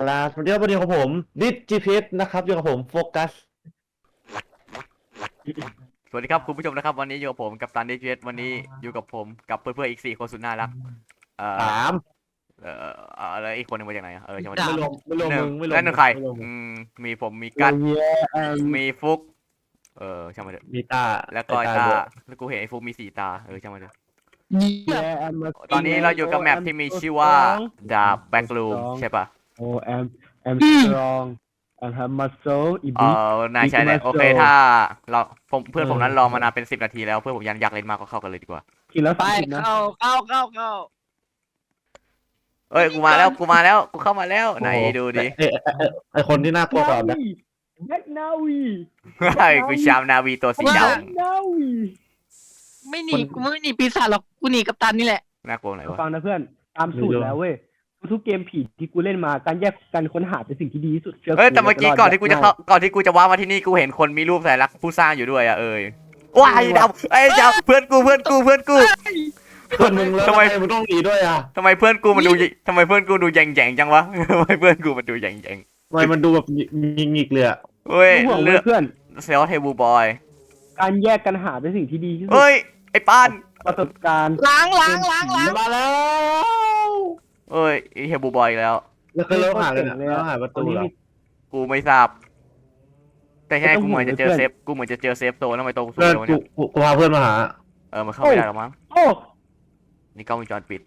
กลาสวัสดีครับวันนี้ของผมดิจิพีนะครับอยู่กับผมโฟกัสสวัสดีครับคุณผู้ชมนะครับ วันนี้อยู่กับผมกับตันดีเจวันนี้อยู่กับผมกับเพื่อนๆอีกสี่คนสุดน่ารักเอ่อสามเอ่อเอ่อแล้วอีกคนหนึงมาจากไหนอะเออใช่ไหมไม่รวมไม่รวมหนึ่มึงงไม่รวมแล้วหนึ่งใครไม่วมมึอืงมมีผมมีกัดเย้แอมมีฟุก เออช่างมันเถอะมีตาแล้วก็ไอ้ตาด้วยแล้วกูเห็นไอ้ฟุกมีสี่ตาเออช่างมันเถอะเย้แอมมาตอนนี้เราอยู่กับแมปที่มีชื่อว่าดาบแบ็กลูมใช่ปะ โอ้แอมแอมสตรองแอมฮัมมัสโซอีเอบิอนายใช่เลย Big โอเค Muscle ถ้าเราผมเพื่อนผมนั้นเออรอมานานเป็นสิบนาทีแล้วเพื่อนผมยังอยากเล่นมากก็เข้ากันเลยดีกว่า กินแล้วไปสามสิบนะเข้าเข้าเข้าเข้า เอ้ยกูมาแล้วกูมาแล้วกูเข้ามาแล้วไหนดูดิไอ้ไอ้ไอ้ไอคนที่น่ากลัวกว่าแบ็คแบ็กนาวีไอ้กูชามนาวีตัวสีดแบ็กนาวีไม่หนีกูไม่หนีปีศาจหรอกกูหนีกับตันนี่แหละำน่ากลัวไหนวะ ฟังนะเพื่อน ตามสูตรแล้วเว้ย ทุกๆเกมผีที่กูเล่นมาการแยกการค้นหาเป็นสิ่งที่ดีที่สุดชื่เฮ้ยแต่เมื่อกี้ก่อนที่กูจะเข้าก่อนที่กูจะว้ามาที่นี่กูเห็นคนมีรูปสัญลักษณ์ผู้สร้างอยู่ด้วยอะเอ้ยว้ายดำไอ้ยดำเพื่อนกูเพื่อนกูเพื่อนกูเพื่อนมึงแล้วทำไมมึงต้องหนีด้วยอะทำไมเพื่อนกูมันดูทำไมเพื่อนกูดูแยงๆจังวะทำไมเพื่อนกูมันดูแยงทำไมมันดูแบบยิงงิกเลยอะๆเฮ้ยไม่ห่วงเลืเว้อยกเพื่อนเซลเทบูบอยการแยกกันหาเป็นสิ่งที่ดีที่สุดเฮ้ยไอ้ปานประสบการณ์ล้างล้างล้างล้างมาแล้ว เอ้ยไอ้เทบูบอยอีกแล้ว แล้วก็เลิกหาเลยนะเลิกหาประตอนตูนี้เหรอมีกูไม่ทราบ แต่แค่ไม่ต้องกูเหมือนจะเจอห่วงเลยเซฟกูเหมือนจะเจอเซฟโซนแล้วทำไมตัวกูสูงเพื่อนเลยวะกูเนี่ยกูกูพาเพื่อนมาหา เออมันเข้าไม่ได้หรอกมั้งโอ้นี่กล้องวงจรปิด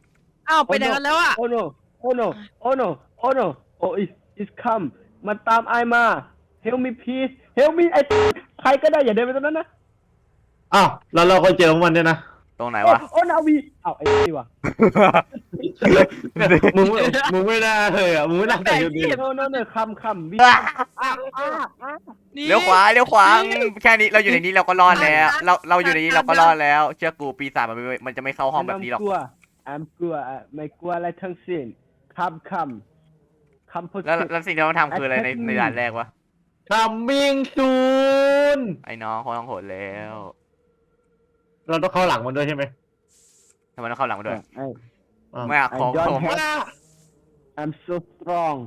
อ้าวไปไหนกันแล้วอะ โอ้โนโอ้โนโอ้โนโอ้โนโอ้ is is come มันตามไอมา help me please help me ไอใครก็ได้อย่าเดินไปตรงนั้นนะอ้าวแล้วเราก็เจอของมันเนี่ยนะตรงไหนโอ้วะโอ้นาวีอ้าวไอ้นี่วะ มึงไม่มึงไม่น่าเลยอะมึงไม่น่าใส่ชุดนี้โนโนโนคำคำวิอะอะอะอะนี่ เลี้ยวขวาเลี้ยวขวาอืมแค่นี้เราอยู่ในนี้เราก็รอดแล้ว เราเราอยู่ในนี้เราก็รอดแล้วเชื่อกูปีศาจมันไม่มันจะไม่เข้าห้องแบบนี้หรอก กลัวแอมกลัวอะไม่กลัวอะไรทั้งสิ้นคำคำคำพูด แล้วแล้วสิ่งที่เราต้องทำคืออะไรในในด่านแรกวะ coming soon ไอ้น้องเขาต้องโหดแล้วเราต้องเข้าหลังมันด้วยใช่ไหมทำไมต้องเข้าหลังมาด้วย ไอ้ อ้าวไม่อะ I ขอ don't ผม have I'm so strong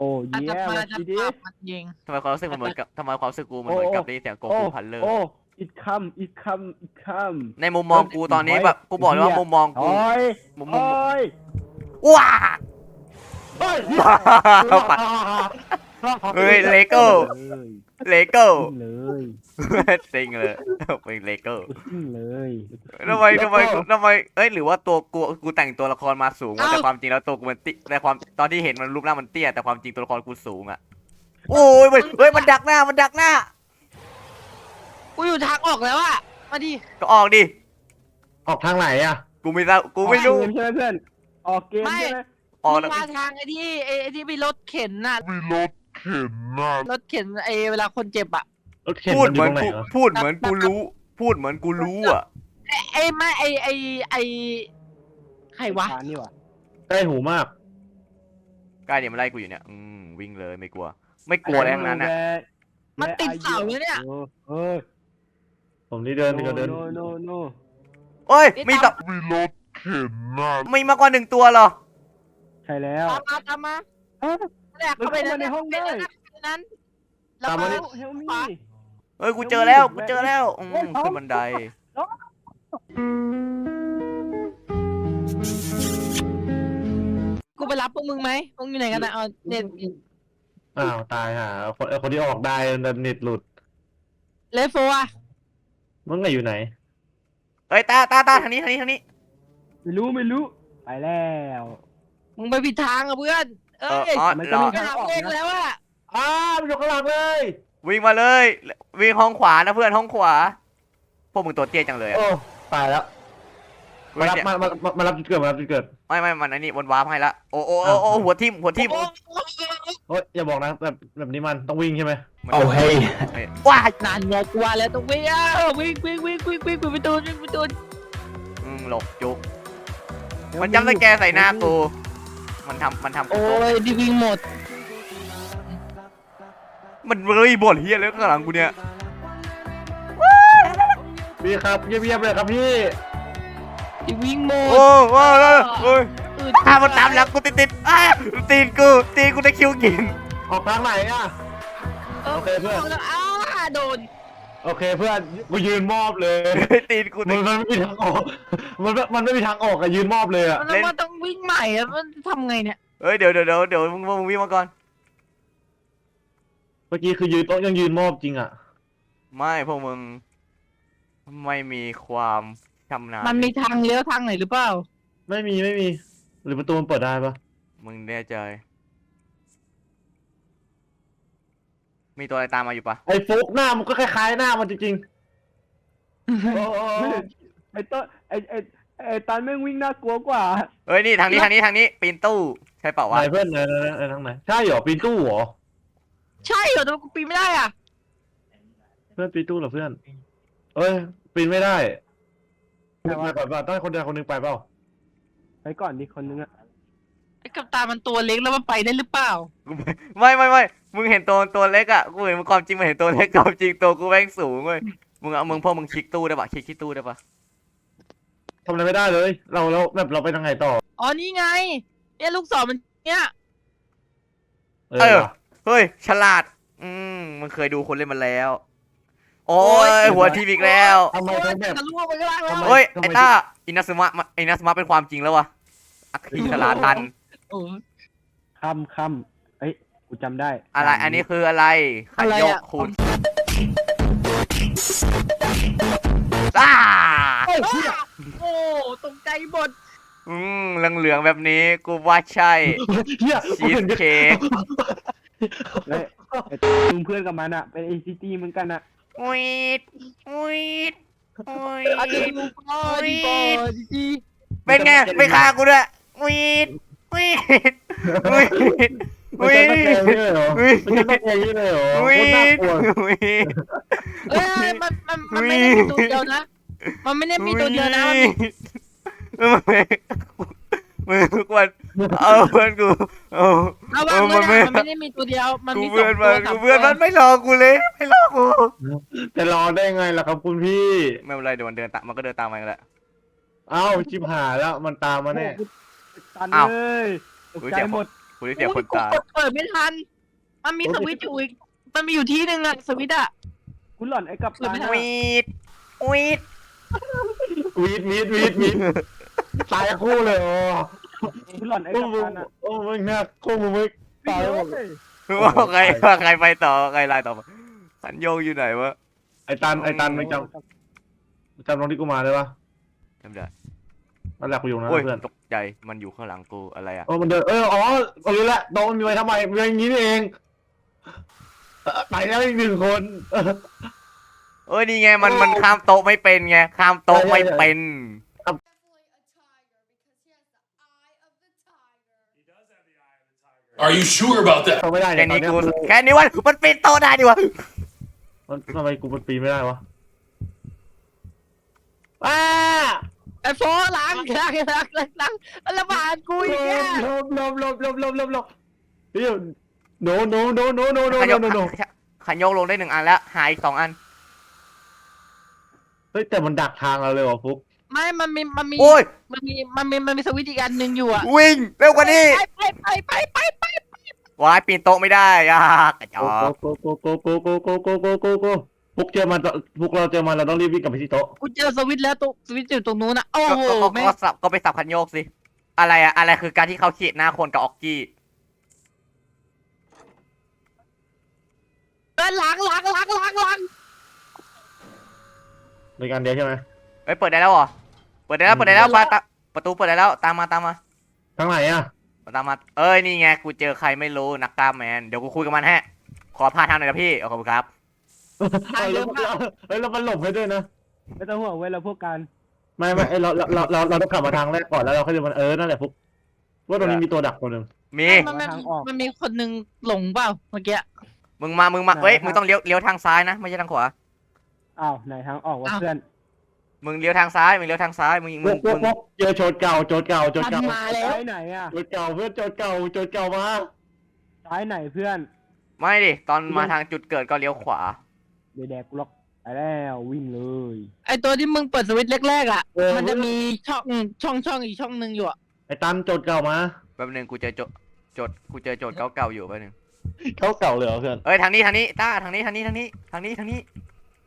oh อาจจะ yeah มา what จะ it ปรา is บมันเอง ทำไมความรู้สึกมันเหมือนกับทำไมความรู้สึกกูมันเหมือนกับได้ยินเสียงโกคูพันเลอร์ oh it come it come it come ในมุมมองกูตอนนี้แบบกูบอกเลยว่ามุมมองกูโอ้ยมุมมองโอ้ยว้าเฮ้ยปัดเฮ้ยเลโก้เลย เลโก้ซิ่งเลยจริงเลยเป็นเลโก้ซิ่งเลยทำไมทำไมทำไมเอ้ยหรือว่าตัวกูกูแต่งตัวละครมาสูงวะแต่ความจริงแล้วตัวกูมันติแต่ความตอนที่เห็นมันรูปร่างมันเตี้ยแต่ความจริงตัวละครกูสูงอะโอ้ยเว้ยเฮ้ยมันดักหน้ามันดักหน้ากูอยู่ทางออกแล้วอะมาดิก็ออกดิออกทางไหนอะกูไม่ทราบกูไม่รู้ออกเกใช่ไหมเพื่อนออกเกมใช่ไหมออกมึแล้วงมาทางไอ้ที่ไอ้ไอ้ที่มีรถเข็นน่ะมีรถ เข็นน่ะรถเข็นไอ้เวลาคนเจ็บอะ รถเข็นพูดมันอเหมืยู่อนตรงไหนกูวะพูดเหมือนกูรู้ พูดเหมือนกูรู้อะ ไอ้ไอ้ไม่ไอ้ไอ้ไอ้ใครวะทางนี่วะใกล้หูมากใกล้เนี่ยมันไล่กูอยู่เนี่ยอืมวิ่งเลยไม่กลัว ไม่กลัวอะไรทั้งนั้นอะมันติดเสาอยู่เนี่ย เฮ้ยผมนี่เดินก็เดิน โนโนโนโอ้ยมีต่อมีรถเข็นน่ะมีมากกว่าหนึ่งตัวเหรอ ใช่แล้วตามมาตามมา เอ้าเนี่ยเข้าไปมันเข้ามาในห้องได้ในนั้นแล้วตามก็มาดิเฮลมี่ เฮ้ยกูเจอแล้วกูเจอแล้วอืมขึ้นบันไดกูไปรับพวกมึงไหมมึงอยู่ไหนกันนะเอาเน็ตอ้าวตายห่าคนเอ้ยคนที่ออกได้เน็ตหลุดเลฟโฟอะมึงไงอยู่ไหนเอ้ยตาตาตาทางนี้ทางนี้ทางนี้ ไม่รู้ไม่รู้ ไปแล้ว มึงไปผิดทางอะเพื่อน เอเอ้อยอ๋อมันเหรก็อมีไปหาเองแล้วอะอ้าวมันอยู่ข้างหลังเลยวิ่งมาเลย วิ่งห้องขวานะเพื่อนห้องขวา พวกมึงตัวเตี้ยจังเลยอะโอ้ตายแล้วกูมารับเนี่ยมามามามารับจุดเกิดมารับจุดเกิดไม่ไม่มันอันนี้วนวาร์ปให้ละโอ้โอ้โอ้โอ้หัวทิ่มหัวทิ่มโอ้โอ้ยอย่าบอกนะแบบแบบนี้มันต้องวิ่งใช่ไหมโอ้เฮ้ยว้ายนานไงกลัวแล้วต้องวิ่งอะวิ่งวิ่งวิ่งวิ่งวิ่งวิ่งไปตูนวิ่งไปตูนอืมหลบจุกมันจำสแกร์ใส่หน้ากู มันทำมันทำกูโอ้โตยดิวิ่งหมด มันเลยบ่นเฮียเลยข้างหลังกูเนี่ยพี่ครับเยี่ยมๆเลยครับพี่ดิวิ่งหมดโอ้โอ้โอ้โอ้ยอืดอ้าวมันตามหลังกูติดติดๆอ้าวตีนกูตีนกูได้คิวกินออกทางไหนอะโอเคเพื่อนแล้วอ้าโดน โอเคเพื่อนกูยืนมอบเลย ตีนกูมัตินดมันไม่มีทางออกมันไม่มันไม่มีทางออกอะยืนมอบเลยอะแล้วมันต้องวิ่งใหม่อะมันทำไงเนี่ย เฮ้ยเดี๋ยวเดี๋ยวเดี๋ยวเดี๋ยวมึงมึงวิ่งมาก่อน เมื่อกี้คือยืนโต๊ะยังยืนมอบจริงอะไม่พวกมึงไม่มีความชำนาญมันมีทางเลี้ยวทางไหนหรือเปล่า ไม่มีไม่มี หรือประตูมันเปิดได้ปะมึงแน่ใจ มีตัวอะไรตามมาอยู่ปะไอ้ฟุกหน้ามันก็คล้ายๆหน้ามันจริงๆโอ้โหไอ้ต้นไอ้ไอ้ไอ้ตันแม่งวิ่งน่ากลัวกว่าเฮ้ยนี่ทางนี้ทางนี้ทางนี้ปีนตู้ใช่เปล่าวะไหนเพื่อนไหนไหนไหนทางไหนใช่เหรอปีนตู้เหรอใช่เหรอทำไมกูปีนไม่ได้อะเพื่อนปีนตู้เหรอเพื่อน เอ้ยปีนไม่ได้แต่ไปว่าก่อนป่ะต้องให้คนใดคนหนึ่งไปเปล่า ไปก่อนดิคนนึงอะ ไอ้กัปตันมันตัวเล็กแล้วมันไปได้หรือเปล่า ไม่ไม่ไม่มึงเห็นตัวตัวเล็กอะกูเห็นความจริงมันเห็นตัวเล็กความจริงตัวกูแม่งสูงเว้ยมึงเอามึงพวกมึงคลิกตู้ได้ปะคลิกที่ตู้ได้ปะทำอะไรไม่ได้เลย เราเราแบบเราไปทางไหนต่อ อ๋อนี่ไงเนี่ยลูกศรมันเนี่ยเออว่ะเฮ้ยฉลาด อืมมึงเคยดูคนเล่นมาแล้ว โอ้ยหัวทีมอีกแล้วทำไมโอ้ทั้ยงแบบ จะล่วงไปข้างล่างแล้วทำไมเฮ้ยไอ้ต้าอินัสมะมาอินัสมะเป็นความจริงแล้ววะอัคคีสลาตัน โอ้คำคำเอ้ย กูจำได้อะไร อันนี้คืออะไรขันยกคุณอ้าโอ้ตกใจหมดอืมเหลืองๆแบบนี้ กูว่าใช่เฮียชีสเค้ก เฮ้ยไอ้มึงเพื่อนกับมันอะเป็นเอซิตี้เหมือนกันอะวีดวีดวีอันนี้ดลูกพ่อดีบอดีเป็นไง ไม่ฆ่ากูด้วยวี วีดวีดไม่วีใช่ตะแกรงดนี่เลยเหรอไม่ใช่ตะแกงนี่เลยเหรอโควีตรน่าดกลัววีดเอ้ยมันมันมันไม่ได้มีตัวเดียวนะ มันไม่ได้มีตัวเดียวนะมันมีมึงกวนเอาเพื่อนกูเอาระวังเลยนะมันไม่ได้มีตัวเดียว มันมีสเพื่อนงตัมัวนสากูมเพื่อนมัวนไม่รอกูเลย ไม่รอกูจะรอได้ไงล่ะครับคุณพี่ไม่เป็นไรเดี๋ยวมันเดินตามมันก็เดินตามมาแหละเอ้าชิบหายแล้วมันตามมาแน่ ตันอ้าว เลยตกอุ๊ยใจเจ็บหมดกูได้เสียคนตายโอ้กูกดเปิดไม่ทัน มันมีสวิตช์อยู่อีก มันมีอยู่ที่หนึ่งอะสวิตช์อะกูหล่อนไอ้กับตันเปิดไม่ได้วีดวีดวีดวีดวีดวีดตายคู่เลยโอ้กูหล่อนไอ้โอ้กับมึงตันอะโอ้มึงน่าคู่มึงไม่ตายหมดเฮ้ยว่าใครว่าใครไปต่อใครไล่ต่อขันโยงอยู่ไหนวะไอ้ตันไอ้ตันมึงจำจำตรงที่กูมาได้ปะจำได้ นั่นแหละกูอยู่นะโอ้ยเพื่อนตกใจมันอยู่ข้างหลังกูอะไรอะโอ้มันเดินเอออ๋อเอารู้แล้วโต๊ะมันมีไว้ทำไมมีไว้อย่างนี้นี่เองเออตายแล้วอีกหนึ่งคนเออ เอ้ยนี่ไงมันมันข้ามโต๊ะไม่เป็นไงข้ามโต๊ะไม่เป็น Are you sure about that? ทำไม่ได้แค่เนี่ยตอนี้นเนี้ยกูกูแค่นี้วะมันปีนโต๊ะได้ดิวะมันทำไมกูมันปีนไม่ได้วะอ้า ไอ้โฟหลังหลังหลังหลังหลังระบาดกูอีกเนี่ยลบลบลบลบลบลบลบเฮ้ยโนโนโนโนโนโนขันโนโยกโนโนขันโยกลงได้หนึ่งอันแล้วหายอีกสองอัน เฮ้ยแต่มันดักทางเราเลยว่ะฟุกไม่มันมีมันมีโอ้ยมันมีมันมีมันมีสวิตช์อีกอันหนึ่งอยู่อะวิ่งเร็วกว่านี้ไปไปไปไปไปไปวายปีนโต๊ะไม่ได้อะกระจอกโกโกโกโกโกโกโกโกโก ฟุกเจอมันฟุกเราเจอมันเราต้องรีบวิ่งกลับไปที่โต๊ะกูเจอสวิตช์แล้วตรงสวิตช์อยู่ตรงนู้นอะโอ้ก็โหก็แม่งก็สับก็ไปสับขันโยกสิ อะไรอะอะไรคือการที่เขาขีดหน้าคนกับออกกี้ เออหลังหลังหลังหลังหลังในการเดียวใช่ไหมเฮ้ยเปิดได้แล้วเหรอ เปิดได้แล้วเปิดได้แล้วมาตาประตูเปิดได้แล้วตามมาตามมาทางไหนอะตามมา เอ้ยนี่ไงกูเจอใครไม่รู้นักกล้ามแมนเดี๋ยวกูคุยกับมันฮะ ขอพาทางหน่อยนะพี่ขอบคุณครับ เฮ้ยแล้วเฮ้ยเรามันหลบให้ด้วยนะ ไม่ต้องห่วงเว้ยเราพวกกันไม่ไม่เอ้ยเราเราเราเราเราต้องกลับมาทางแรกก่อนแล้วเราค่อยเดินมันเออนั่นแหละฟุกว่าตรงนี้มีตัวดักตัวหนึ่งมี มันมันทางออกมันมีคนหนึ่งหลงเปล่าเมื่อกี้มึงมา มึงมาไหนเฮ้ยครับมึงต้องเลี้ยว เลี้ยวทางซ้ายนะ ไม่ใช่ทางขวา อ้าวไหนทางออกวะอ้าวเพื่อนมึงเลี้ยวทางซ้าย มึงเลี้ยวทางซ้าย มึงมึฟุงกฟุมึกงฟุกเจอโจทย์เก่าโจทย์เก่าโจทย์เก่าทำมาแล้วซ้ายไหนอะโจทย์เก่าเพื่อนโจทย์เก่าโจทย์เก่ามาซ้ายไหนเพื่อน ไม่ดิ ตอนมาทางจุดเกิดก็เลี้ยวขวา เดี๋ยวแดกกูล็อกไปแล้ววิ่งเลย ไอตัวที่มึงเปิดสวิตช์แรกๆอะเออ มันจะมีช่องช่องช่องอีกช่องหนึ่งอยู่อะไอ้ตันโจทย์เก่ามาแป๊บนึงกูเจอโจโจทย์กูเจอโจทย์เก่าๆอยู่แป๊บนึงเขาเก่าเลยเหรอเพื่อนเอ้ยทางนี้ทางนี้ต้าทางนี้ทางนี้ทางนี้ทางนี้ทางนี้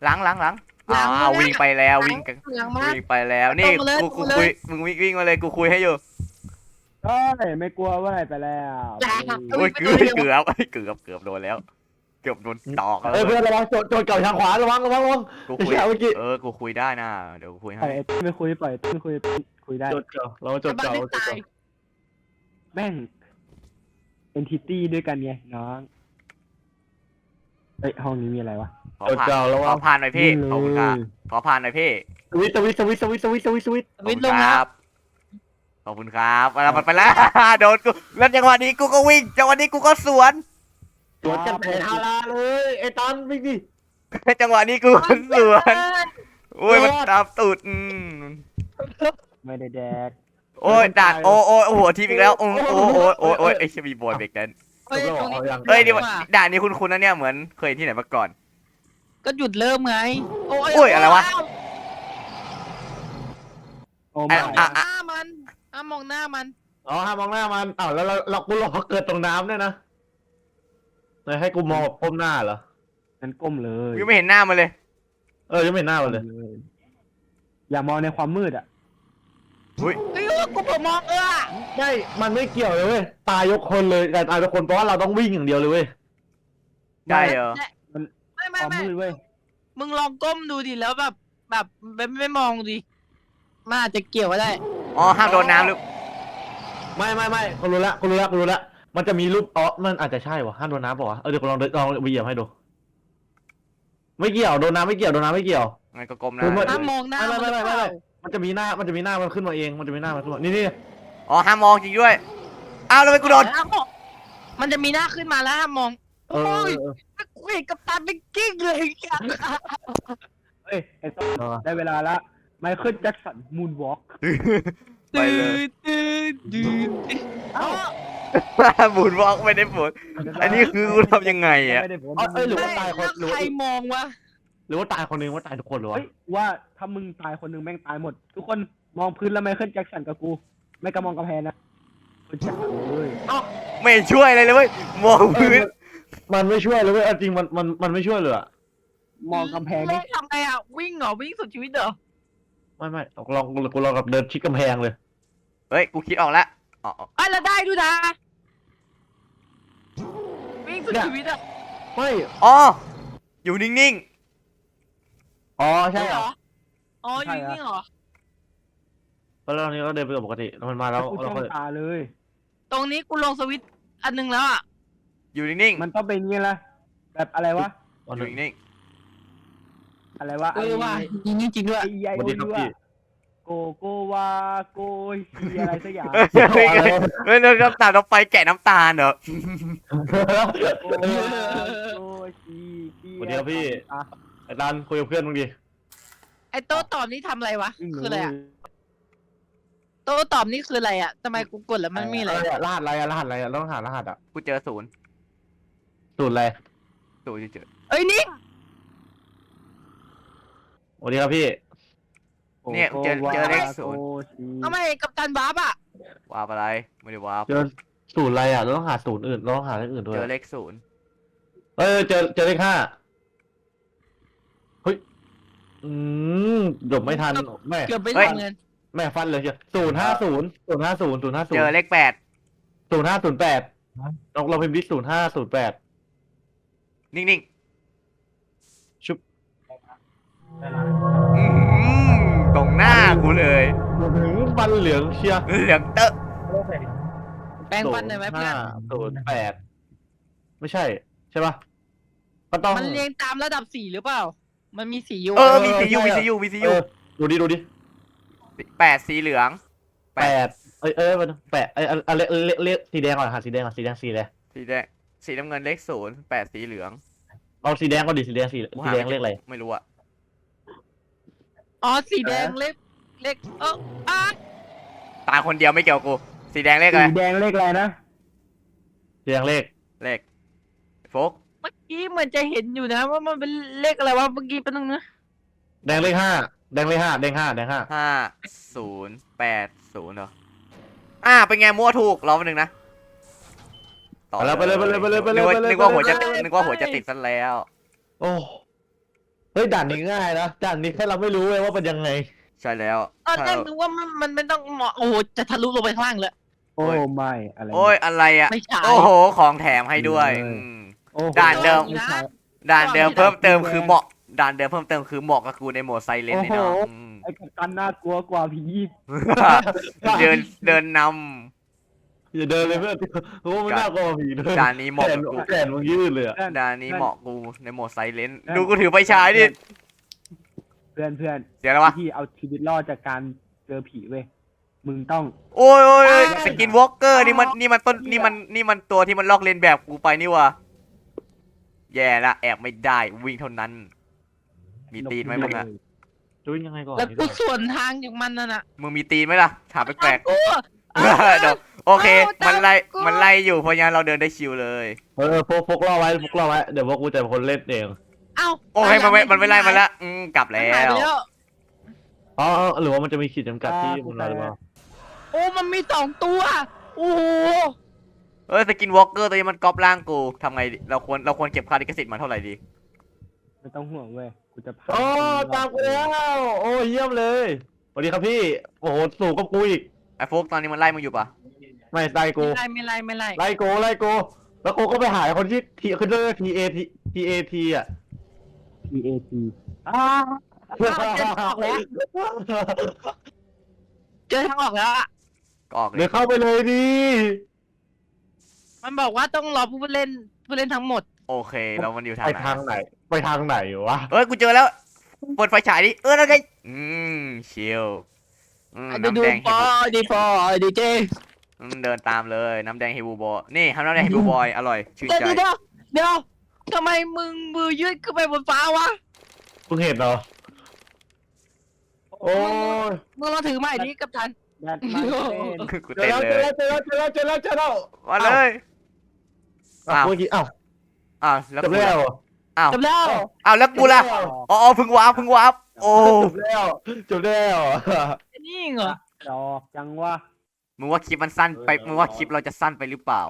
หลังหลังหลังหลัอ่างมาแล้ว วิ่งไปแล้ววิ่งกันหลังมาวิ่งไปแล้วนี่ตรงมาเลยกูกูตรงมาเลยคุยมึงวิ่งวิ่งมาเลยกูคุยให้อยู่เอ้ยไม่กลัวเว้ยไปแล้ว จ้า โอ้ยเกือบเกือบเอ้ยเกือบเกือบโดนแล้ว เกือบโดนตอกแล้วเอ้ยเพื่อนระวังโจทย์โจทย์เก่าทางขวาระวังระวังระวัง กูไอ้คุยเหี้ยเมื่อกี้ เออกูคุยได้นะเดี๋ยวกูคุยปล่ให้อยไอ้ตี้ไม่คุยปล่อยไอ้ตี้ไม่คุยคุยได้โจทย์เก่าเราโจทย์บ้านเก่าไม่โจทย์ตาเก่ายแม่งเอนทิตี้ด้วยกันไงน้องเฮ้ยห้องนี้มีอะไรวะขอโจทย์ผ่านเก่าระขวัองผ่านหน่อยพี่ขอบคุณครับเลยขอผ่านหน่อยพี่สวิตช์สวิตช์สวิตช์สวิตช์สวิตช์สวิตช์สวิตช์ขอบวิคุทณย์ลงคแล้รัวบขอบคุณครับเวลามันไปแล้ว โดนกูแล้วจังหวะนี้กูก็วิ่งจังหวะนี้กูก็สวน สวนกันแต่ฮาราเลยไอ้ตันวิ่งดิจังหวะนี้กูก็สวนโอ้ยมันตามตูดอืมไม่ได้แดกโอ้ยด่านโอ้โอ้โอ้โหทีมอีกแล้วโอ้โอ้โอ้โอ้โอ้ยไอ้เชมีบอยเบรกแดนเฮ้ยตรงนี้เฮ้ยเดี๋ยวด่านนี้คุณคุณนะเนี่ยเหมือนเคยเห็นที่ไหนมาก่อน ก็หยุดเริ่มไงโอ้ยโอ้ยอะไรวะโอ้อะไม่อะหน้ามันห้ามมองหน้ามันอ๋อห้ามมองหน้ามันอ้าวแล้วเราเรากูรอเกิดตรงน้ำเนี่ยนะ เลยให้กูมองแบบก้มหน้าเหรอ งั้นก้มเลยยังไม่เห็นหน้ามันเลย เออยังไม่เห็นหน้ามันเลย อย่ามองในความมืดอะเฮ้ยกูเพิ่งมองเออไม่ มันไม่เกี่ยวเลยเว้ย ตายยกคนเลยแต่ตายยกคนเพราะว่าเราต้องวิ่งอย่างเดียวเลยเว้ย ได้เหรอไม่คไม่วามไม่มืดเว้ยมึงลองก้มดูดิแล้วแบบ แบบไม่ไม่มองดิมันอาจจะเกี่ยวก็ได้ อ๋อห้ามโดนน้ำหรือไม่ไม่ไม่กูรู้ละกูรู้ละกูรู้ละ มันจะมีรูปอ๋อมันอาจจะใช่วะห้ามโดนน้ำเปล่าวะเออเดี๋ยวกูลองเดินลองไปเหยียบให้ดู ไม่เกี่ยวโดนน้ำไม่เกี่ยวโดนน้ำไม่เกี่ยว งั้นก็ก้มหน้าคือมันห้ามมองหน้าไม่มันไม่หรือไม่เปไม่ล่ามันจะมีหน้ามันจะมีหน้ามันขึ้นมาเอง มันจะมีหน้ามันขึ้นมานี่นี่อ๋อห้ามมองจริงด้วย อ้าวแล้วทำไมกูโดน ห้ามมองมันจะมีหน้าขึ้นมาแล้วห้ามมองเออโอ้ยเออกูเห็นกับตาเป็นกิ้งเลยเอ้ยไอ้ต้นเออได้เวลาละไมเคิลแจ็คสันมูนวอล์ก ไปเลย ตื่นตื่นตื่นเอ้าหมุนวอกไม่ได้ผลอันนี้คือกูทำยังไงอะไม่ได้ผลเอ้ยหรือว่าไม่ตายคนแล้วหรือใคว่ารมองวะหรือว่าตายคนนึงว่าตายทุกคนหรือวะเฮ้ยว่าถ้ามึงตายคนหนึ่งแม่งตายหมด ทุกคนมองพื้นแล้วไมเคิลแจ็คสันกับกู ไม่ก็มองกำแพงนะคุณจักเลยไม่ช่วยอะไรเลยเว้ยมองพื้นมันไม่ช่วยเลยเว้ยเอาจริงมันมันมันไม่ช่วยเลยอะมองกำแพงแล้นี่วทำไงอะวิ่งเหรอวิ่งสุดชีวิตเหรอไม่ไม่ลองกูลองกับเดินชิดกำแพงเลย เฮ้ย กูคิดออกแล้วอ๋อไอ้ยแล้วได้ด้วยนะวิ่งสุดชีวิตอะไม่อ๋อ อยู่นิ่งอ๋อใช่เหรอ อ๋ออยู่นี่เหรอแล้วเรานี้ก็เดินไปกับปกติแล้วมันมาแล้วกูเราจ้องก็ตาเลย ตรงนี้กูลงสวิตช์อันหนึงแล้วอะ ๆ อยู่นิ่งมันต้องเป็นอย่างงี้ละแบบอะไรวะๆอยู่นิ่งอะไรวะเออว่ะยิงจริงด้วย ไอ้ไอสวัสโอดีครับยูพี่อะ โกโกวาโกฮีอะไรสักอย่างเฮ้ยเฮ้ยเฮ้ยน้ำตาลเราไปแกะน้ำตาลเหรอโกวาโกฮีฮีสวัสดีครับพี่ อะไอ้ตันคุยกับเพื่อนมึงดิไอ้โต๊ะตอบนี่ทำอะไรวะ คืออะไรอะโต๊ะตอบนี่คืออะไรอะทำไมกูกดแล้วมันมีอะไรอะไรอะรหัสอะไรอะรหัสอะไรอะเราต้องหารหัสอะกูเจอศูนย์สูตรอะไรศูนย์เจอเอ้ยนี่สวัสดีครับพี่ เนี่ยเจอเจอเลขศูนย์โกฮีทำไมกับตันวาร์ปอะวาร์ปอะไร ไม่ได้วาร์ปเจอสูตรอะไรอะเราต้องหาสูตรอื่นเราต้องหาเลขอื่นด้วยเจอเลขศูนย์เอ้ยเจอเจอเลขห้าเฮ้ยอืมเดี๋ยวไม่ทันแม่เกือบไปเฮ้ยทำเงินแม่ฟันเลยเชียวศูนย์ห้าศูนย์ศูนย์ห้าศูนย์ศูนย์ห้าศูนเจย์อเลขแปดศูนย์ห้าศูนย์แปดเราเราพิมพ์ดิศูนย์ห้าศูนย์แปดนิ่งชุบๆอื้อหือตรงหน้า กูเลยถึงฟันเหลืองเชียร์เหลืองเตอะแปลงฟันหน่อยไหมเพื่อนศูนย์แปดไม่ใช่ ใช่ปะก็ต้องมันเรียงตามระดับสี่หรือเปล่า มันมีสีอยู่เออมีสียูมีสียูมีสีเอยูอดูดิดูดิแปดสีเหลืองแปแปดดเอ้ยเอ้ยมันแปดเอ้ยเอาเรียกเรียกเรียกสีแดงก่อนค่ะสีแดงก่อนสีแดงสีแดงสีแดงสีน้ำเงินเลขศูนย์แปดสีเหลืองเอาสีแดงก่อนดิสีแดงสีสีแดงเรียกอะไรไม่รู้อะอ๋อสีแดงเล็ก เล็กเอออะตายคนเดียวไม่เกี่ยวกู สีแดงเลขอะไรสีแดงเลขอะไรนะสีแดงเลขเลขโฟกเมื่อกี้เหมือนจะเห็นอยู่นะ ว่ามันเป็นเลขอะไรวะเมื่อกี้เป็นตรงนึงแดงเลขห้าแดงเลขห้าแดงห้าแดงห้าห้าศูนย์แปดศูนย์เหรออ่าเป็นไงมั่วถูกรอแป๊บนึงนะต่อไปเลยไปเลยไปเลยไปเลยนึกว่าไปเลยนึกว่าไปเลยหัวจะไปเลยนึกว่าหัวจะติดซะแล้ว โอ้เฮ้ยด่านนี้ง่ายนะด่านนี้แค่เราไม่รู้เลยว่าเป็นยังไง ใช่แล้วตอนถ้าแรกนึกว่ามันมันไม่ต้องเหมาะโอ้โหจะทะลุลงไปข้างล่างเลยโอ้ไม่อะไรโอ้ยอะไรอะ ไม่ใช่ โอ้โห ของแถมให้ด้วยเลยอืม โอ้โหด่านเดิมไใช่ด่านเดิมก่อนที่เพิ่มเติมด่านคือเหมาะด่านเดิมเพิ่มเติมคือเหมาะกับกูในโหมดไซเลนโอ้นี่โหเนาะอืม ไอ้กัปตันน่ากลัวกว่าผีเดินเดินนอย่าเดินเลยเพื่อนเพราะว่ามันน่ากลัวกว่าผีด้วยำด่านนี้เหมาะแขนกับกูแขนมึงยืดเลยอะเพื่อนด่านนี้เหมาะกูในโหมดไซเลนเพื่อนดูกูถือไฟฉายดิ เพื่อนเพื่อนเสียแล้ววะวิธีเอาชีวิตรอดจากการเจอผีเว้ยมึงต้องโอ้ยโอ้ยโอ้ยสกินวอล์กเกอร์นี่มันนี่มันต้นนี่มันนี่มันตัวที่มันลอกเลียนแบบกูไปนี่วะแย่ละแอบไม่ได้วิ่งเท่านั้น มีตีนไหมมึงอะจะวิ่งยังไงก่อนแล้วกูส่วนทางจากมันนั่นน่ะมึงมีตีนไหมล่ะถามแปลกกู ๆเดี๋ยวโอเค เอามันไล่กู มันไล่อยู่เพราะงั้นเราเดินได้ชิวเลย เออพกพกล่อไว้พกล่อไว้ เดี๋ยวพวกกูจะเป็นคนเล่นเองเอ้าโอเคมันไม่มันไม่ไล่มาแล้วอืมกลับมันแล้หายไปวแล้ว อ๋อหรือว่ามันจะมีขีดจำกัดที่มันอะไรบ้างโอ้มันมีสองตัวโอ้โหเออสกินวอล์กเกอร์ตัวนี้มันก๊อปร่างกูทำไงดีเราควรเราควรเก็บค่าลิขสิทธิ์มันเท่าไหร่ดี ไม่ต้องห่วงเว้ย กูจะพาโอ้ตามกูแล้วโอ้เยี่ยมเลยสวัสดีครับพี่ โอ้โหสูงกับกูอีกไอ้โฟกตอนนี้มันไล่มึงอยู่ปะไม่ไล่กูไม่ไล่ไม่ไล่ไม่ไล่ไล่กูไล่กูแล้วกูก็ไปหาคนที่ทีคือเรียกทีเอทีทีเอทีอะ ทีเอทีอ่าเจอทางออกแล้วอะก็ออกเลเดี๋ยยวเข้าไปเลยดิมันบอกว่าต้องรอผู้เล่นผู้เล่นทั้งหมด โอเคแล้วมันอยู่ทางไปไหนทางไหน ไปทางไหนวะ เอ้ยกูเจอแล้วเปิดไฟฉายดิเออแล้วไงอืมชิลอืมดูน้ำดูแดงปอดีฟอดีเจอืมเดินตามเลยน้ำแดงเฮบูบอยนี่ทำน้ำแดงเฮบูบอยอร่อยชื่นเดี๋ยวใจ เดี๋ยวเดี๋ยว ทำไมมึงมือยืดขึ้นไปบนฟ้าวะ เพิ่งเห็นเหรอ โอ้ยมึงลองถือใหม่ดิกับทันแบทมันเต้นกูเจอเต้นแล้วเลเจอย แล้วเจอแล้วเจอแล้วเจอแล้วเจอแล้วมาเลย อ้าว เมื่อกี้อ้าวอ้าวแล้วจบกูแล้วล่ะอ้าวจบแล้ว อ้าวแล้วกูล่ะอ๋ออ๋อเพึ่งวาร์ปเพึ่งวาร์ปโอ้จบแล้วจบแล้วนี่เหรอดอกจังวะมึงว่าคลิปมันสั้นไปมึงว่าคลิปเราจะสั้นไปหรือเปล่า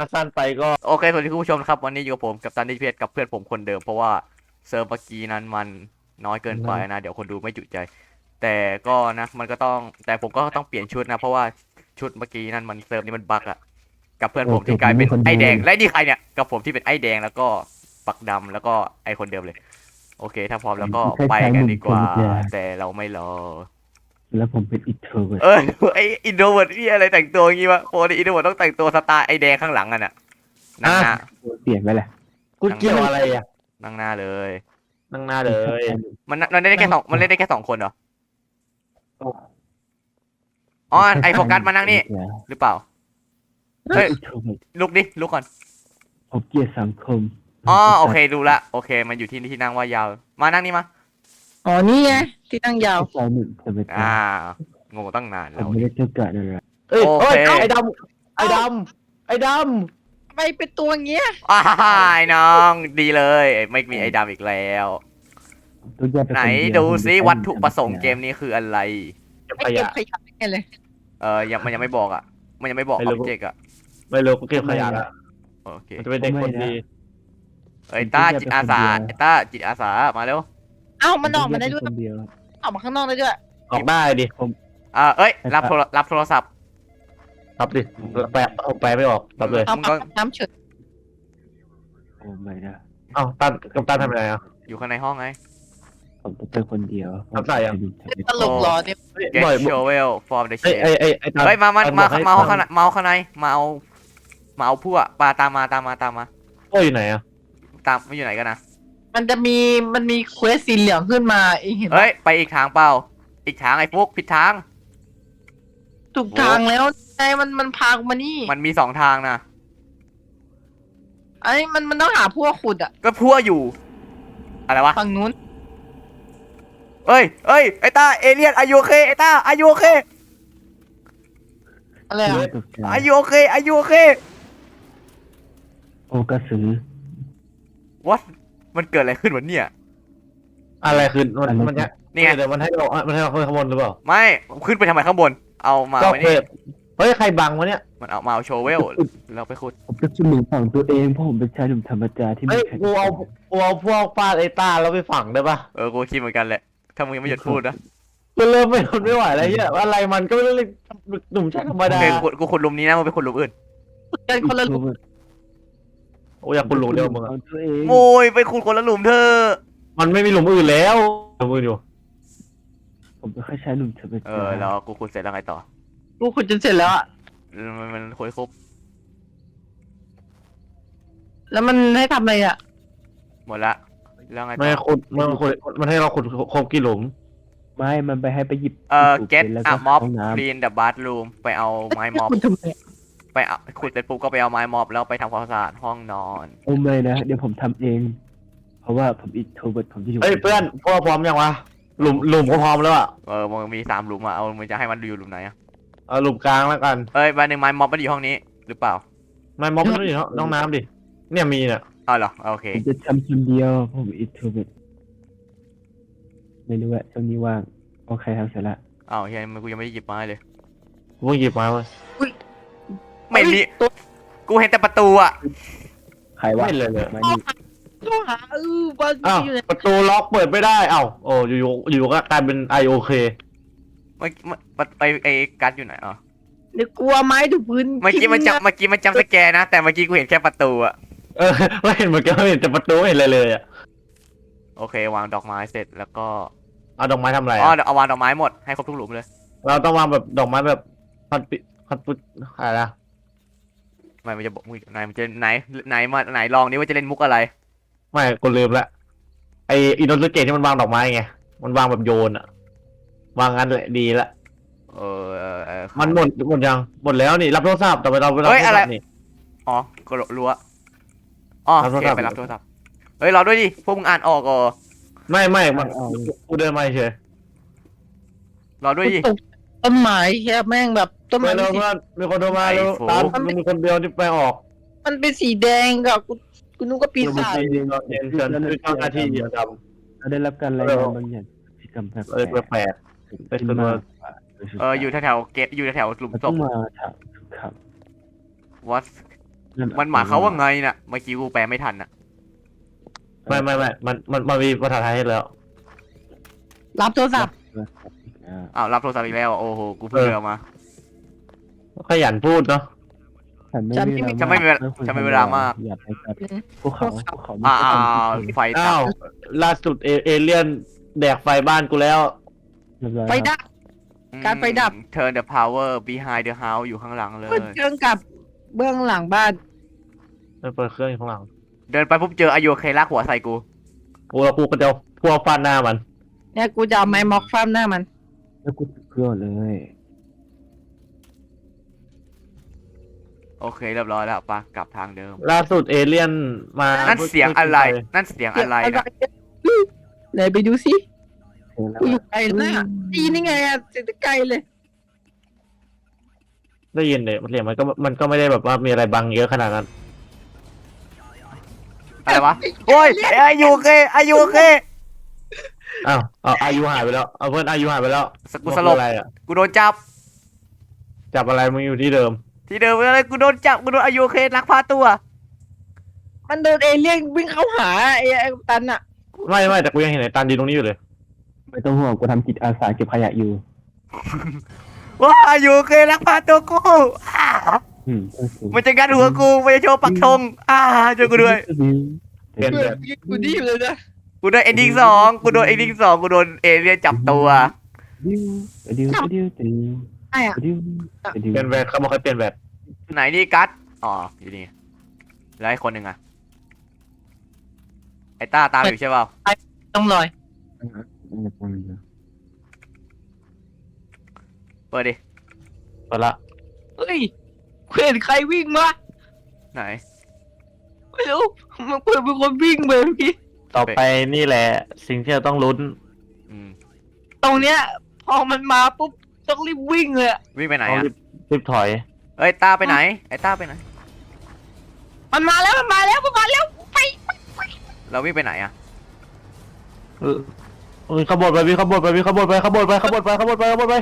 ถ้าสั้นไปก็โอเคสวัสดีคุณผู้ชมนะครับวันนี้อยู่กับผมกับตันดิเพชกับเพื่อนผมคนเดิมเพราะว่าเซิร์ฟเมื่อกี้นั้นมันน้อยเกินไปนะ เดี๋ยวคนดูไม่จุใจ แต่ก็นะมันก็ต้องแต่ผมก็ต้องเปลี่ยนชุดนะ เพราะว่าชุดเมื่อกี้นั้นมันเซิร์ฟนี่มันบั๊กอะกับเพื่อนผมที่กลายเป็นไอแดงและนี่ใครเนี่ยกับผมที่เป็นไอแดงแล้วก็ปักดำแล้วก็ไอคนเดิมเลย โอเค ถ้าพร้อมแล้วก็ไปกันดีกว่า แต่เราไม่รอ แล้วผมเป็นอินโทรเวิร์เออไออินโดเวิร์ดนี่อะไรแต่งตัวอย่างงี้วะโปรตีอินโดเวิร์ดต้องแต่งตัวสไตล์ไอแดงข้างหลังอะน่ะนั่งหน้าเปลี่ยนไปแหละกูเกี่ยวอะไรอะนั่งหน้าเลย นั่งหน้าเลย มันมันเล่นได้แค่สองมันเล่นได้แค่สองคนเหรออ๋อไอโฟกัสมานั่งนี่หรือเปล่าเฮ้ยลุกดิลุกก่อนผมเกลียดสังคมอ๋อโอเคดูละโอเค มันอยู่ที่ที่นั่งว่ายาว มานั่งนี่มา อ๋อนี่ไงที่ตั้งยาวใจหนึ่งผมเป็นอ่างงตั้งนานผแล้มว ไม่ได้เจอกันเลยเอ้ยโอเอ้เคยไอ้ดำไอ้ดำไอ้ดไปเป็นตัวอย่างเงี้ยอ้าวไอ้น้องดีเลย ไม่มีไอ้ดำอีกแล้วไหนดูซิวัตถุประสงค์เกมนี้คืออะไรำเก็บไอขเก็บยะ ขยะไงเลยเออยังมันยังไม่บอกอะ มันยังไม่บอกไม่อรู้ อบเจกต์อะไม่รู้กูเก็บขยะละโอเคมันจะเป็นเด็กคนดี เอ้ยต้าจิตอาสาไอ้ต้าจิตอาสามาเร็ว เอ้ามันออกมาได้ด้วยคนเดียวออกมาข้างนอกได้ด้วยออกได้ดิอ่าเอ้ยรับโทรรับโทรศัพท์รับดิแปะเอาแปะไม่ออกรับเลยเอามึงก็ปั๊บน้ำเฉยโอ้ไม่นะเอ้าตันกับตันทำอะไรอะ อยู่ข้างในห้องไง ผมจะเป็นคนเดียวตลกเหรอเนี่ย get บ่อย shovel from the ไอ้ shed ไอ้ไอ้ไอ้ตัน เฮ้ยมามาตันมาบอกให้มาเอาตัข้างในมาเอาข้างในมาเอามาเอาพวกปลาตามมาตามมาตามมา โอ้ยอยู่ไหนอะ ตามไม่อยู่ไหนกันนะ มันจะมีมันมีเควสสีเหลืองขึ้นมาเองเห็นปะเฮ้ย ไปอีกทางเปล่า อีกทางไอ้ฟุกผิดทาง ถูกทางแล้วไอ้มันมันพากูมานี่มันมีสองทางนะ ไอ้มันมันต้องหาพวกขุดอะก็พัวอยู่ อะไรวะ ฝั่งนู้นเอ้ยเอ้ย ไอ้ต้าเอเลียนอายุโอเค ไอ้ต้าอายุโอเคอะไรอะอายุโอเคอายุโอเค โอกระสือ what มันเกิดอะไรขึ้นวะเนี่ย อะไรคือมันมันจะนี่ไง เดี๋ยวมันให้เรามันให้เราขึ้นข้างบนหรือเปล่าไม่ขึ้นไปทำไมข้างบน เอามาก็ไว้เควนี่สเฮ้ยใครบังวะเนี่ยมันเอามาเอาโชเวลเราไปขุดผมจะคิดหนึ่งฝั่งตัวเองเพราะผมเป็นชายหนุ่มธรรมดาที่ไม่เฮ้ยแข็งกูเอากูเอาพวกฟาดไอ้ตาแล้วไปฝังได้ปะเออกูคิดเหมือนกันแหละถ้ามึงยังไม่หยุดพูดนะกูเริ่มไม่ทนไม่ไหวแล้วเฮียว่าอะไรมันก็ไม่ได้หนุ่มชายธรรมโอดาเคกูกูขุดหลุมนี้นะมึงไปขุดหลุมอื่นกันคนละลูก โอ้ยอยากคุณหลุมเดียวมึงอะฝั่งตัวเองโอ้ยไปขุดคนละหลุมเธอะมันไม่มีหลุมอื่นแล้วหลุมอื่นอยู่ผมเป็นแค่ชายหนุ่มธรรมดาเออแล้วกูขุดเสร็จแล้วไงต่อกูขุดจนเสร็จแล้วอะมันมันคุยครบแล้วมันให้ทำอะไรอะหมดละแล้วไงไม่ต่ให้อขุดมันขุดมันให้เราขุดครบกี่หลุมไม่มันไปให้ไปหยิบเอ่อถูก get แล้ว a ก็ mob ห้องน้ำ clean the bathroom ไปเอาไม้ม็อบ ขุดทำไมอะ ไปเอาขุดเสร็จปุ๊บก็ไปเอาไม้ม็อบแล้วไปทำความสะอาดห้องนอน โอ้ไม่นะ เดี๋ยวผมทำเอง เพราะว่าผมอินโทรเวิร์ดผมที่อยู่เฮ้ยเพื่อนพวกพร้อมยังวะหลุมหลุมก็พร้อมแล้วอะเออมึงมีสามหลุมอะเอามึงจะให้มันอยู่หลุมไหนอะเอาหลุมกลางแล้วกันเอ้ยบ้านหนึ่งไม้ม็อบมันอยู่ห้องนี้ หรือเปล่าไม่มอบมันอยู่ในห้องน้ำดิเนี่ยมีเนี่ยอ้าวเหรอโอเคผมจะทำคนเดียวเพราะผมอินโทรเวิร์ดไม่รู้ว่าช่วงนี้ว่างโอเคทำเสร็จละอ้าวเฮียมันกูยังไม่ได้หยิบไม้เลยกูเพิ่งหยิบมาเว้ย ไม่มี กูเห็นแต่ประตูอะใครว่าไม่เลยเลยมานี่ต้องหาเออบ้านอ้าวอยู่ไหนประตูล็อกเปิดไม่ได้อ้าวโอ้อยู่ๆอยู่ๆก็กลายเป็น I O K ไม่ไม่ไอไอกัดอยู่ไหนอะเดี๋ยวกลัวไม้ถูกพื้นเมื่อกี้มันจำเมื่อกี้มันจำสแกนนะ แต่เมื่อกี้กูเห็นแค่ประตูอะเออไม่เห็นเหมือนกันไม่เห็นแต่ประตูไม่เห็นอะไรเลยอะโอเค วางดอกไม้เสร็จแล้วก็เอาดอกไม้ทำอะไรอ๋ออะเดี๋ยวเอาวางดอกไม้หมดให้ครบทุกหลุมเลย เราต้องวางแบบดอกไม้แบบพันปิพันปุอะไรนะ ไม่มันจะบอกมึงไหนมันจะไหนไหนมาไหนลองนี่ว่าจะเล่นมุกอะไร ไม่กูลืมละไออินโนสเกตที่มันวางดอกไม้ไงมันวางแบบโยนอะวางงั้นแหละดีละ เออเออเออมันหมดหมดยังหมดแล้วนี่รับโทรศัพท์แต่ไปเราไปรับเฮ้โทรยอะไรศัพท์นี่อ๋อก็รั้วอ๋อรับโอโทรศัพท์เคไปรับโทรศัพท์เฮ้ยรอด้วยดิพวกมึงอ่านออกอะไม่ไม่มันเอากูเดินมาเฉยรอด้วยดิตกต้นไม้แค่แม่งแบบ ต้นไปไม้เร็วมันสี เพื่อนมีคนโทรมาไอ้เร็วโฟ ตามมึงมีคนเดียวที่ไปออกมันเป็นสีแดงกับกูกูนึกว่าปีศาจเย็นเชิญคือเจ้าหน้าที่เดียวดเราได้รับการรายงานบางอย่างพฤติกรรมแปลกำเออแปลกๆไปขึ้นมาเอออยู่แถวๆเกตอยู่แถวๆหลุมมันศต้อพงมาถามครับวัดมันหมายเขามว่าไงน่ะเมื่อกี้กูแปลไม่ทันน่ะรับโทรศัพท์ อ่าอ้าวรับโทรศัพท์อีกแล้วโอ้โหกูเพิ่งเออ เรือมา ขยันพูดเนาะฉันไม่ฉันมีฉันไม่มีเวลาฉันไม่มีเวลามาก อย่าไปกับพวกเขาพวกเขาไม่อ้าใช่คนวที่ไฟดัอ้าบวล่าสุดเอเอเลี่ยนแดกไฟบ้านกูแล้ว เรียบร้อยไฟครับดับการไฟดับเ turn the power behind the house อยู่ข้างหลังเลยเปิดเครื่องกับเบื้องหลังบ้านมันเปิดเครื่องอยู่ข้างหลังเดินไปปุ๊บเจออายุเคลากหัวใส่กู กูแล้วกูก็จะเอาพวกฟาดหน้ามันเนี่ยกูจะเอาไม้ม็อกฟ้ามหน้ามันแล้วกูเกลือเลย โอเคเรียบร้อยแล้วปะกลับทางเดิม ล่าสุดเอเลี่ยนมานั่นเสียงอะไร นั่นเสียงอะไรนะไหนไปดูสิเสียงแล้วกูอยู่ไกลนะไดีนี่ไงอะเสียงไกลเลย ได้ยินเลยมันเสียงมันก็มันก็ไม่ได้แบบว่ามีอะไรบังเยอะขนาดนั้น อะไรวะ โอ้ยอายุเคอายุเคอ้าวเอาอายุหายไปแล้ว เอาเพื่อนอายุหายไปแล้ว กูสลบมันคืออะไรอะกูโดนจับ จับอะไรมึงอยู่ที่เดิม ที่เดิมเลยกูโดนจับกูโดนอายุเคลักพาตัว มันโดนเอเลี่ยนวิ่งเข้าหาไอ้ไอ้ตันอะไม่ไม่แต่กูยังเห็นไอ้ตันยืนตรงนี้อยู่เลย ไม่ต้องห่วงกูทำจิตอาสาเก็บขยะอยู่ว้าอายุเคลักพาตัวกูอ่าอืมก็สูงมันจะงัดหัวกูมันจะโชว์ปักธงอ่าช่วยกูด้วยเปลี่ยนแบบกูดีอยู่เลยนะกูโดนเอนดิ้งสองกูโดนเอนดิ้งสองกูโดนเอเลี่ยนจับตัว ดิวดิวดิวดิว ไอ้อะดิวดิวเปลี่ยนแบบเขาบอกให้เปลี่ยนแบบไหนนี่กัดอ๋ออยู่นี่แล้วไอ้คนหนึ่งอะไอ้ต้าตามอยู่ใช่เปล่าต้องลอย เปิดดิไปละเฮ้ยกูเห็นใครวิ่งมาไหนไม่รู้มันเปิดเป็นคนวิ่งไปเมื่อกี้ต่อไปนี่แหละ สิ่งที่เราต้องลุ้น อืมตรงเนี้ย พอมันมาปุ๊บ ต้องรีบวิ่งเลยอะวิ่งไปไหนต้องอะรีบรีบถอย เอ้ยต้าไปไหน ไอ้ต้าไปไหน มันมาแล้วมันมาแล้วมันมาแล้วไปเราวิ่งไปไหนอะเออวิ่งขบวนไปวิ่งขบวนไปวิ่งขบวนไปขบวนไปขบวนไปขบวนไปขบวนไป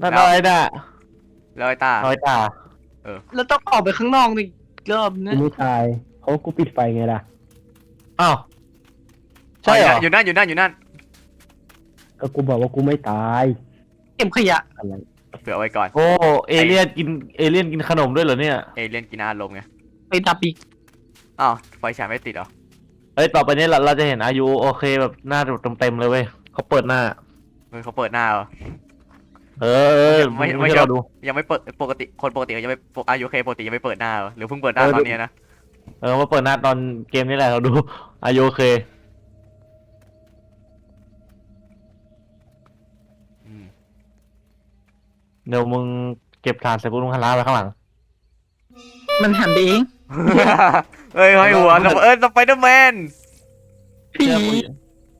นั่นแล้วอะไรน่ะแล้วไอ้ตา น้อยตาแล้วต้องออกไปข้างนอกอีกรอบนึกูงไม่ตายเพราะกูปิดไฟไงล่ะ อ้าวใช่เหรออยู่นั่นอยู่นั่นอยู่นั่น ก็กูบอกว่ากูไม่ตายเก็บขยะ อะไรเผื่อไว้ก่อน โอ้เอเลี่ยนกินเอเลี่ยนกินขนมด้วยเหรอเนี่ยเอเลี่ยนกินอารมณ์ไง ไปดับอีกอ้าวไฟฉายไม่ติดเหรอ เอ้ยต่อไปนี้เราเราจะเห็นอายุโอเคแบบหน้าเต็มเต็มๆเลยเว้ยเขาเปิดหน้า เฮ้ยเขาเปิดหน้าเหรอ เออเออไม่ไม่ไม่ไม่ใช่เราดู ยังไม่เปิดปกติคนปกติยังไม่อายุเคปกติยังไม่เปิดหน้าเหรอหรือเพิ่งเปิดหน้าเออ ตอนเนี้ยนะ เออมาเปิดหน้าตอนเกมนี้แหละเราดู อายุโอเค เดี๋ยวมึงเก็บฐานเสร็จปุ๊บมึงหันหล้างไปข้างหลัง มันหันไปเองเฮ้ยห้อยหัวสไปเออสไปเดอร์แมน ผีเชื่อกู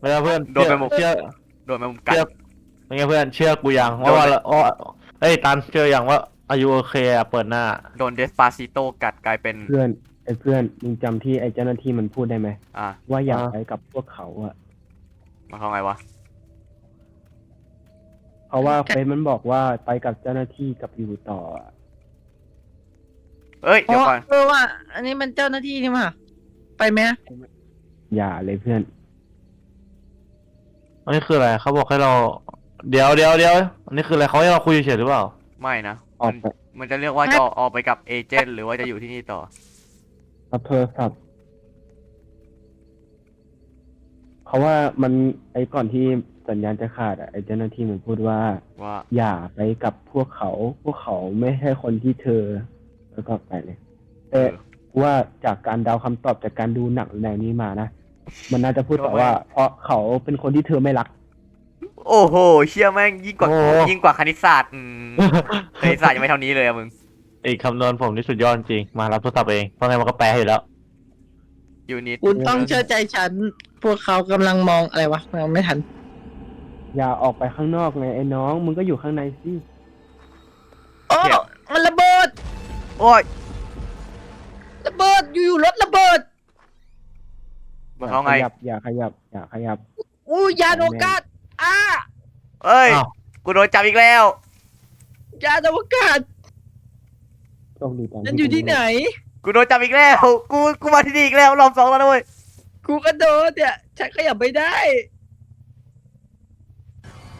ไม่ได้เพื่อนโดนไปหมด เชื่อโดนแมงมุมกัดเชื่อเป็นไงเพื่อนเชื่อกูยังโดนว่าไปว่าอ๋อเอ้ยตันเชื่อยังว่าอายุโอเคอะเปิดหน้า โดนเดสปาซิโตกัดกลายเป็น เพื่อนไอ้เพื่อนมึงจำที่ไอ้เจ้าหน้าที่มันพูดได้ไหมอะว่าอยากอ่า ไปกับพวกเขาอะมาเข้าไงวะ เพราะว่าเฟซมันบอกว่าไปกับเจ้าหน้าที่กับอยู่ต่ออะเอ้ย เพเดี๋ยวราะก่อน เออว่า อันนี้มันเจ้าหน้าที่นี่มาไปไหมอย่าเลยเพื่อน อันนี้คืออะไรเขาบอกให้เรา เดี๋ยวเดี๋ยวเดี๋ยวอันนี้คืออะไรเขาให้เราคุยเฉยๆหรือเปล่า ไม่นะออมักนไปมันจะเรียกว่าจะออกไปกับเอเจนต์หรือว่าจะอยู่ที่นี่ต่อ รับโทรศัพท์เพราะว่ามันไอ้ก่อนที่ สัญญาณจะขาดอะไอ้เจ้าหน้าที่มันพูดว่า ว่าอย่าไปกับพวกเขา พวกเขาไม่ใช่คนที่เธอ แล้วก็ไปเลยเอแต่อว่าจากการเดาคำตอบจากการดูหนังแนวนี้มานะ มันน่าจะพูดต่อว่า เพราะเขาเป็นคนที่เธอไม่รัก โอ้โหเชี่ยแม่งยิ่งกว่าโอ้ ยิ่งกว่าคณิตศาสตร์อืมคณิตศาสตร์ยังไม่เท่านี้เลยอะมึงอีกคำนวณผมนี่สุดยอดจริง มารับโทรศัพท์เอง เพราะไงมันก็แปลให้อยู่แล้วยูนิตคุณต้องเชื่อใจฉัน พวกเขากำลังมองอะไรวะมองไม่ทัน อย่าออกไปข้างนอกไงไอ้น้องมึงก็อยู่ข้างในสิโอ้มันระเบิด โอ้ย ระเบิด อยู่ๆรถระเบิดมึงเขาไงอย่าขยับอย่าขยับอย่าขยับ อู้ยานอวกาศอ้าเอ้ย อ้าว กูโดนจับอีกแล้ว ยานอวกาศโชคดีตอนนั่นอยู่ที่ไหน กูโดนจับอีกแล้ว กู กูมาที่นี่อีกแล้วรอบสองแล้วนะเว้ย กูก็โดนเนี่ยฉันขยับไม่ได้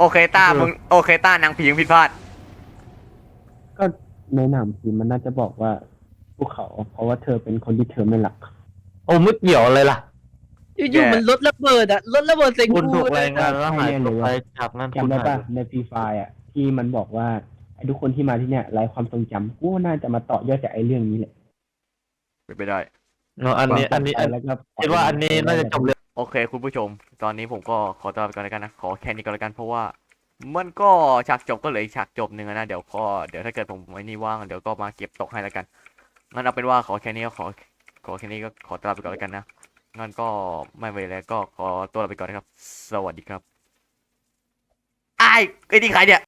โอเคต้ามึงโอเคต้านางผียังผิดพลาด ก็ในหนามทีมันน่าจะบอกว่าพวกเขา เพราะว่าเธอเป็นคนที่เธอไม่รัก โอ้ไม่เกี่ยวอะไรล่ะอยู่แย่ๆมันรถระเบิดอะรถระเบิดใส่คุณกูถูกเลรายยงานแล้วหายใช่ตัวเลยไปวะจากนั้นคุณจำได้หายปะในฟรีไฟอะ ที่มันบอกว่าไอ้ทุกคนที่มาที่เนี่ยไร้ความทรงจำกูว่าน่าจะมาต่อยอดจากไอ้เรื่องนี้แหละเป็นไปได้ เนอะอันนี้ อันนี้อันแล้วก็คิดว่าอันนี้น่าจะจบเร็ว โอเคคุณผู้ชม ตอนนี้ผมก็ขอตัวไปก่อนแล้วกันนะ ขอแค่นี้ก่อนแล้วกันเพราะว่า มันก็ฉากจบก็เลยฉากจบหนึ่งนะ เดี๋ยวก็เดี๋ยวถ้าเกิดผมไว้นี่ว่างเดี๋ยวก็มาเก็บตกให้แล้วกัน งั้นเอาเป็นว่าขอแค่นี้ก็ขอขอแค่นี้ก็ขอตัวไปก่อนแล้วกันนะ งั้นก็ไม่เวแล้วก็ขอตัวไปก่อนนะครับ สวัสดีครับไอ้ไอ้นี่ใครเนี่ย